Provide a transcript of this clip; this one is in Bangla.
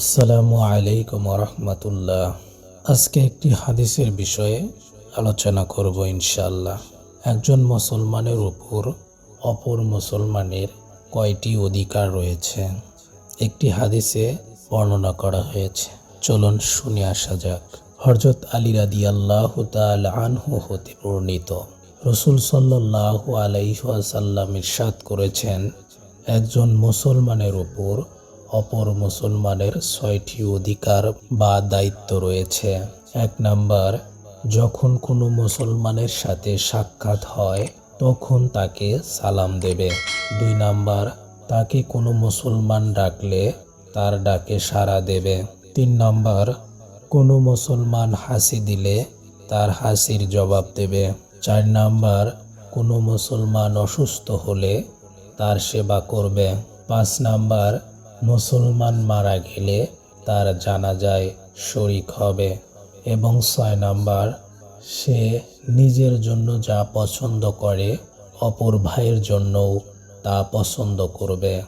আসসালামু আলাইকুম রহমতুল্লাহ আজকে একটি হাদিসের বিষয়ে আলোচনা করব ইনশাল্লাহ একজন মুসলমানের উপর অপর মুসলমানের কয়টি অধিকার রয়েছে? একটি হাদিসে বর্ণনা করা হয়েছে। চলুন শুনে আসা যাক। হরজত আলী রাদি আল্লাহ আনহু হতে বর্ণিত। রসুল সাল্লাহ আলাইসাল্লাম ইরশাদ করেছেন, একজন মুসলমানের উপর অপর মুসলমানের ছয়টি অধিকার বা দায়িত্ব রয়েছে। এক নাম্বার, যখন কোনো মুসলমানের সাথে সাক্ষাৎ হয়, তখন তাকে সালাম দেবে। দুই নাম্বার, তাকে কোনো মুসলমান ডাকলে তার ডাকে সাড়া দেবে। তিন নাম্বার, কোনো মুসলমান হাসি দিলে তার হাসির জবাব দেবে। চার নাম্বার, কোনো মুসলমান অসুস্থ হলে তার সেবা করবে। পাঁচ নাম্বার মুসলমান মারা গেলে তার জানাজায় শরিক হবে এবং ছয় নাম্বার, সে নিজের জন্য যা পছন্দ করে অপর ভাইয়ের জন্যও তা পছন্দ করবে।